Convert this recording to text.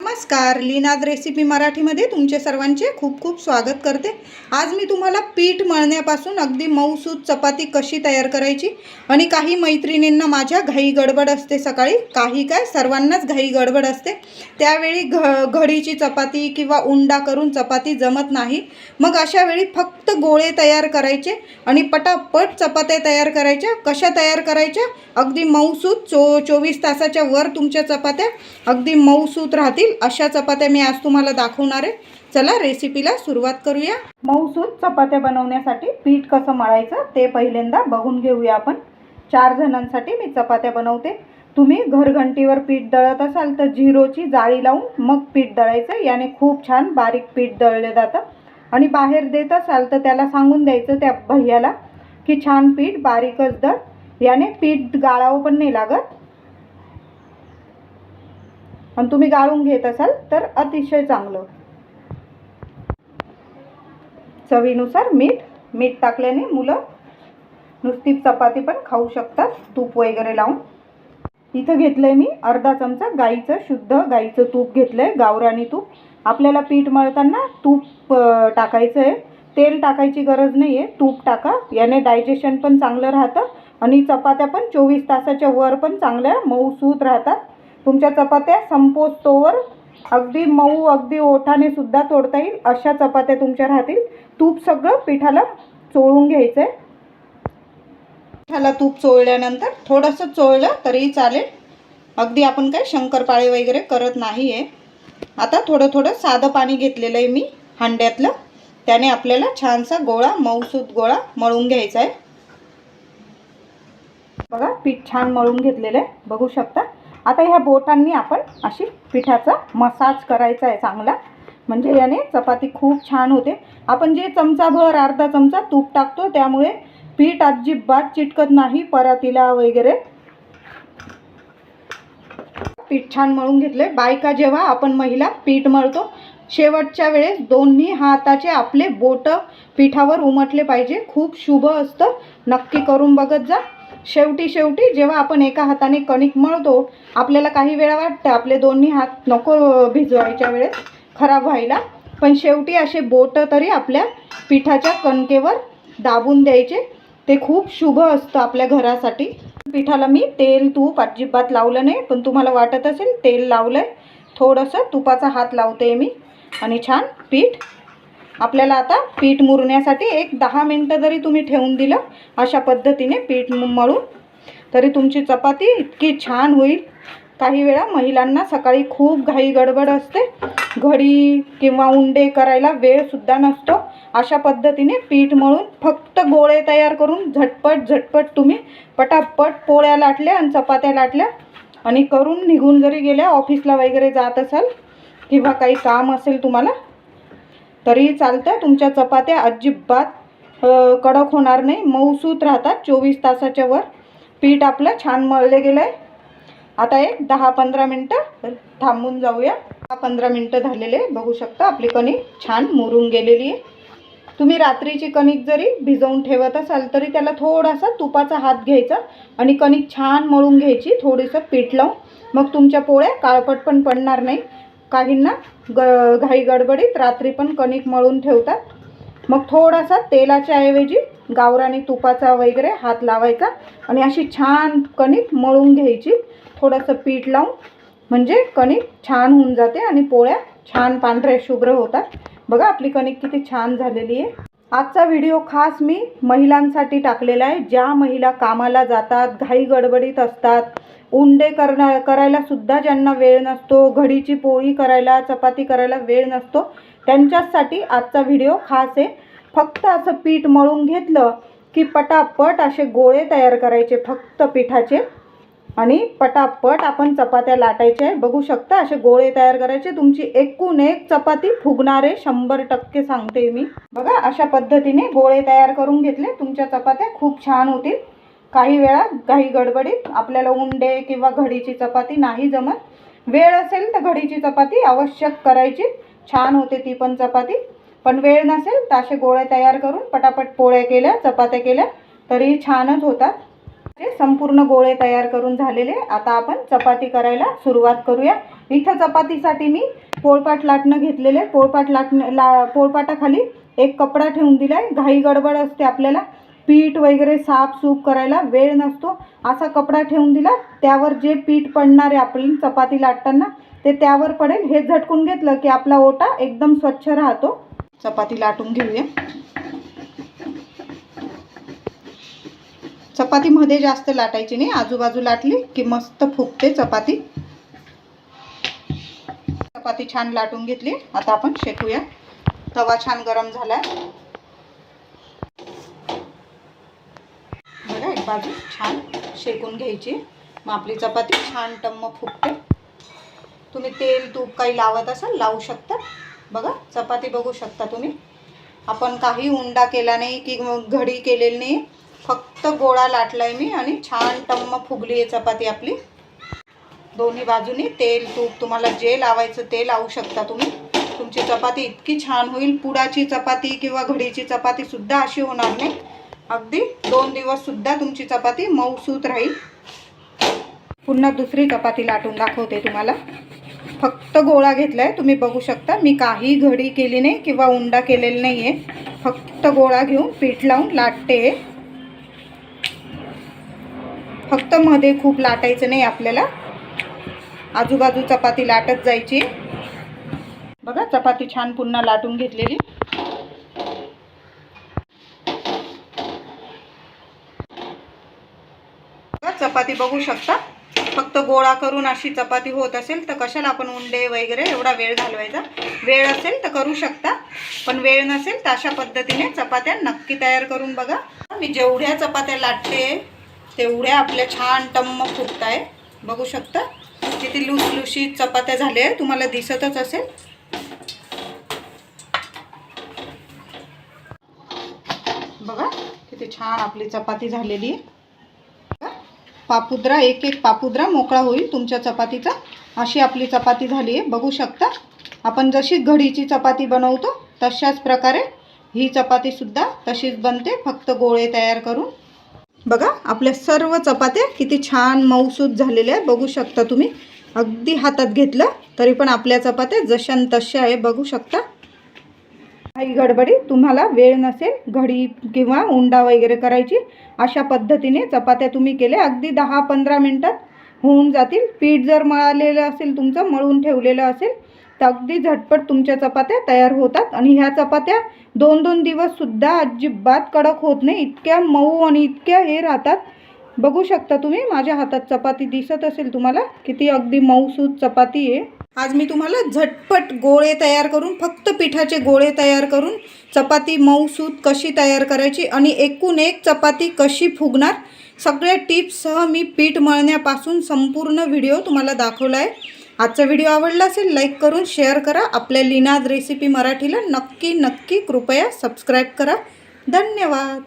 नमस्कार लीनाद रेसिपी मराठीमध्ये तुमचे सर्वांचे खूप खूप स्वागत करते. आज मी तुम्हाला पीठ मळण्यापासून अगदी मऊसूत चपाती कशी तयार करायची आणि काही मैत्रिणींना माझ्या घाई गडबड असते सकाळी काही काय सर्वांनाच घाई गडबड असते. त्यावेळी घ घडीची चपाती किंवा उंडा करून चपाती जमत नाही. मग अशा वेळी फक्त गोळे तयार करायचे आणि पटापट चपात्या तयार करायच्या. कशा तयार करायच्या? अगदी मऊसूत चो चोवीस तासाच्या वर तुमच्या चपात्या अगदी मऊसूत राहतील. अशा चपात्या मी आज तुम्हाला दाखवणार आहे. चला रेसिपीला सुरुवात करूया. मऊसूद चपात्या बनवण्यासाठी पीठ कसं मळायचं ते पहिल्यांदा बघून घेऊया आपण. चार जणांसाठी मी चपात्या बनवते. तुम्ही घरघंटीवर पीठ दळत असाल तर झिरोची जाळी लावून मग पीठ दळायचं. याने खूप छान बारीक पीठ दळले जातं. आणि बाहेर देत असाल तर त्याला सांगून द्यायचं त्या भैयाला की छान पीठ बारीकच दळ. याने पीठ गाळावं पण नाही लागत. आणि तुम्ही गाळून घेत असाल तर अतिशय चांगलं. चवीनुसार मीठ मीठ टाकल्याने मुलं नुसती चपाती पण खाऊ शकतात तूप वगैरे लावून. इथं घेतलंय मी अर्धा चमचा गाईचं शुद्ध गाईचं तूप घेतलंय गावरानी तूप. आपल्याला पीठ मळताना तूप टाकायचं आहे तेल टाकायची गरज नाही आहे तूप टाका. याने डायजेशन पण चांगलं राहतं आणि चपात्या पण चोवीस तासाच्या वर पण चांगल्या मऊसूत राहतात. तुमच्या चपात्या संपोस्तोवर अगदी मऊ अगदी ओठाने सुद्धा तोडता येईल. अशा चपात्या तुमच्या राहतील. तूप सगळं पिठाला चोळून घ्यायचं आहे पिठाला तूप चोळल्यानंतर थोडंसं चोळलं तरीही चालेल. अगदी आपण काय शंकरपाळे वगैरे करत नाही आहे आता थोडं थोडं साधं पाणी घेतलेलं आहे मी हांड्यातलं. त्याने आपल्याला छानसा गोळा मऊसूत गोळा मळून घ्यायचा आहे बघा पीठ छान मळून घेतलेलं आहे बघू शकता. आता ह्या बोटांनी आपण अशी पिठाचा मसाज करायचा आहे चांगला. म्हणजे याने चपाती खूप छान होते. आपण जे चमचाभर अर्धा चमचा तूप टाकतो त्यामुळे पीठ अजिबात चिटकत नाही परातीला वगैरे. पीठ छान मळून घेतले. बायका जेव्हा आपण महिला पीठ मळतो शेवटच्या वेळेस दोन्ही हाताचे आपले बोट पिठावर उमटले पाहिजे. खूप शुभ असतं. नक्की करून बघत जा. शेवटी शेवटी जेव्हा आपण एका हाताने कणिक मळतो आपल्याला काही वेळा वाटतं आपले दोन्ही हात नको भिजवायच्या वेळेस खराब व्हायला. पण शेवटी असे बोट तरी आपल्या पिठाच्या कणकेवर दाबून द्यायचे. ते खूप शुभ असतं आपल्या घरासाठी. पिठाला मी तेल तूप अजिबात लावलं नाही पण तुम्हाला वाटत असेल तेल लावलं आहे थोडंसं तुपाचा हात लावते मी. आणि छान पीठ आपल्याला आता पीठ मुरण्यासाठी एक दहा मिनटं जरी तुम्ही ठेवून दिलं अशा पद्धतीने पीठ मळून तरी तुमची चपाती इतकी छान होईल. काही वेळा महिलांना सकाळी खूप घाई गडबड असते. घडी किंवा उंडे करायला वेळसुद्धा नसतो. अशा पद्धतीने पीठ मळून फक्त गोळे तयार करून झटपट झटपट तुम्ही पटापट पोळ्या लाटल्या आणि चपात्या लाटल्या आणि करून निघून जरी गेल्या ऑफिसला वगैरे जात असाल किंवा काही काम असेल तुम्हाला तरीही चालतं तुमच्या चपात्या अजिबात कडक होणार नाही. मऊसूत राहतात चोवीस तासाच्या वर. पीठ आपलं छान मळले गेलं आहे आता एक दहा पंधरा मिनटं थांबून जाऊया. दहा पंधरा मिनटं झालेले. बघू शकता आपली कणिक छान मुरून गेलेली आहे. तुम्ही रात्रीची कणिक जरी भिजवून ठेवत असाल तरी त्याला थोडासा तुपाचा हात घ्यायचा आणि कणिक छान मळून घ्यायची. थोडंसं पीठ लावून. मग तुमच्या पोळ्या काळपट पण पडणार नाही. काहींना ग घाई गडबडीत रात्री पण कणिक मळून ठेवतात. मग थोडासा तेलाच्या ऐवजी गावराने तुपाचा वगैरे हात लावायचा आणि अशी छान कणिक मळून घ्यायची. थोडंसं पीठ लावून म्हणजे कणिक छान होऊन जाते आणि पोळ्या छान पांढऱ्या शुभ्र होतात. बघा आपली कणिक किती छान झालेली आहे. आजचा व्हिडिओ खास मी महिलांसाठी टाकलेला आहे. ज्या महिला कामाला जातात घाई गडबडीत असतात उंडे करणा करायलासुद्धा ज्यांना वेळ नसतो घडीची पोळी करायला चपाती करायला वेळ नसतो त्यांच्यासाठी आजचा व्हिडिओ खास आहे. फक्त असं पीठ मळून घेतलं की पटापट असे गोळे तयार करायचे फक्त पिठाचे. आणि पटापट आपण चपात्या लाटायच्या आहे बघू शकता असे गोळे तयार करायचे. तुमची एकूण एक चपाती फुगणारे शंभर टक्के सांगते मी. बघा अशा पद्धतीने गोळे तयार करून घेतले. तुमच्या चपात्या खूप छान होतील. काही वेळा काही गडबडीत आपल्याला उंडे किंवा घडीची चपाती नाही जमत. वेळ असेल तर घडीची चपाती आवश्यक करायची. छान होते ती पण चपाती. पण वेळ नसेल तर असे गोळे तयार करून पटापट पोळ्या केल्या चपात्या केल्या तरी छानच होतात. संपूर्ण गोळे तयार करून झालेले. आता आपण चपाती करायला सुरुवात करूया. इथं चपातीसाठी मी पोळपाट लाटणं घेतलेलं आहे. पोळपाट लाटणं ला पोळपाटाखाली एक कपडा ठेवून दिला आहे घाई गडबड असते आपल्याला. पीठ वगैरे साफसूफ करायला वेळ नसतो. असा कपडा ठेवून दिला. त्यावर जे पीठ पडणार आहे आपली चपाती लाटताना ते त्यावर पडेल. हे झटकून घेतलं की आपला ओटा एकदम स्वच्छ राहतो. चपाती लाटून घेऊया. चपातीमध्ये जास्त लाटायची नाही. आजूबाजू लाटली की मस्त फुगते चपाती. चपाती छान लाटून घेतली. आता आपण शेकूया. तवा छान गरम झालाय. बघा एक बाजू छान शेकून घ्यायची. मग आपली चपाती छान टम्म फुगते. तुम्ही तेल तूप काही लावत असाल लावू शकता. बघा चपाती बघू शकता तुम्ही. आपण काही उंडा केला नाही की मग घडी केलेली नाही. फक्त गोळा लाटलाय मी आणि छान टम्म फुगली आहे चपाती आपली. दोन्ही बाजूनी तेल तूप तुम्हाला जे लावायचं ते लावू शकता तुम्ही. तुमची चपाती इतकी छान होईल. पुडाची चपाती किंवा घडीची चपाती सुद्धा अशी होणार नाही. अगदी दोन दिवस सुद्धा तुमची चपाती मऊसूत राहील. पुन्हा दुसरी चपाती लाटून दाखवते तुम्हाला. फक्त गोळा घेतला आहे तुम्ही बघू शकता. मी काही घडी केली नाही किंवा उंडा केलेला नाही आहे फक्त गोळा घेऊन पीठ लावून लाटते. फक्त मध्ये खूप लाटायचं नाही आपल्याला. आजूबाजू चपाती लाटत जायची. बघा चपाती छान पुन्हा लाटून घेतलेली. चपाती बघू शकता. फक्त गोळा करून अशी चपाती होत असेल तर कशाला आपण उंडे वगैरे एवढा वेळ घालवायचा? वेळ असेल तर करू शकता. पण वेळ नसेल तर अशा पद्धतीने चपात्या नक्की तयार करून बघा. मी जेवढ्या चपात्या लाटते तेवढ्या आपल्या छान टम्म फुटत आहे बघू शकता? किती लुसलुशी चपात्या झाल्या आहे तुम्हाला दिसतच असेल. बघा किती छान आपली चपाती झालेली आहे. पापुद्रा एक एक पापुद्रा मोकळा होईल तुमच्या चपातीचा. अशी आपली चपाती झाली आहे. बघू शकता? आपण जशी घडीची चपाती बनवतो तशाच प्रकारे ही चपातीसुद्धा तशीच बनते. फक्त गोळे तयार करून. बघा आपल्या सर्व चपात्या किती छान मऊसूत झालेल्या आहे बघू शकता तुम्ही. अगदी हातात घेतलं तरी पण आपल्या चपात्या जशान तशा आहे बघू शकता. काही गडबडी तुम्हाला वेळ नसेल घडी किंवा उंडा वगैरे करायची अशा पद्धतीने चपात्या तुम्ही केल्या. अगदी दहा पंधरा मिनटात होऊन जातील. पीठ जर मळालेलं असेल तुमचं मळून ठेवलेलं असेल तर अगदी झटपट तुमच्या चपात्या तयार होतात आणि ह्या चपात्या दोन दोन दिवससुद्धा अजिबात कडक होत नाही. इतक्या मऊ आणि इतक्या हे राहतात. बघू शकता तुम्ही माझ्या हातात चपाती दिसत असेल तुम्हाला. किती अगदी मऊसूत चपाती आहे. आज मी तुम्हाला झटपट गोळे तयार करून फक्त पिठाचे गोळे तयार करून चपाती मऊसूत कशी तयार करायची आणि एकूण एक चपाती कशी फुगणार सगळ्या टिप्ससह मी पीठ मळण्यापासून संपूर्ण व्हिडिओ तुम्हाला दाखवला आहे आजचा व्हिडिओ आवडला असेल लाईक करून शेअर करा. आपल्या लिनाज रेसिपी मराठीला नक्की नक्की कृपया सबस्क्राईब करा. धन्यवाद.